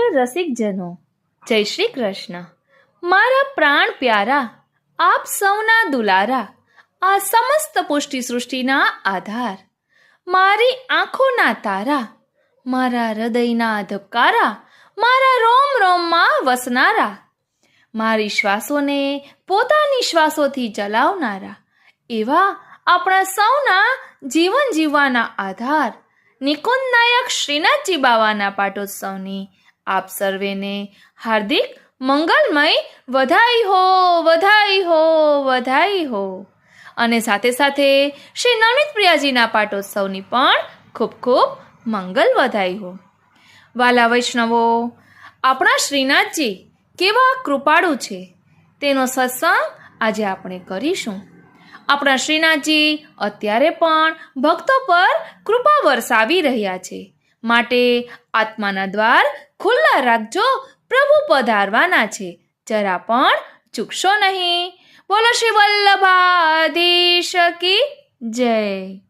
પ્રિય રસિકજનો, જય શ્રી કૃષ્ણ. મારા પ્રાણ પ્યારા, આપ સૌના દુલારા, આ સમસ્ત પુષ્ટિ સૃષ્ટિના આધાર. મારી આંખોના તારા, મારા હૃદયના ધબકારા, મારા રોમ રોમમાં વસનારા. મારી શ્વાસોને પોતાની શ્વાસોથી ચલાવનારા એવા આપણા સૌના જીવન જીવવાના આધાર. નિકુંજ નાયક શ્રીનાથજી બાવાના પાટોત્સવની આપ સર્વેને હાર્દિક મંગલમય, વધાઈ હો વધાઈ હો વધાઈ હો. અને સાથે સાથે શ્રી નવનીત પ્રિયાજીના પાટોત્સવની પણ ખૂબ ખૂબ મંગલ વધાઈ હો. વાલા વૈષ્ણવો, આપણા શ્રીનાથજી કેવા કૃપાળુ છે. તેનો સત્સંગ આજે આપણે કરીશું. આપણા શ્રીનાથજી અત્યારે પણ ભક્તો પર કૃપા વરસાવી રહ્યા છે. માટે આત્માના દ્વાર ખુલ્લા રાખજો, પ્રભુ પધારવાના છે. જરા પણ ચૂકશો નહીં. બોલો શ્રી વલ્લભાધીશ કી જય.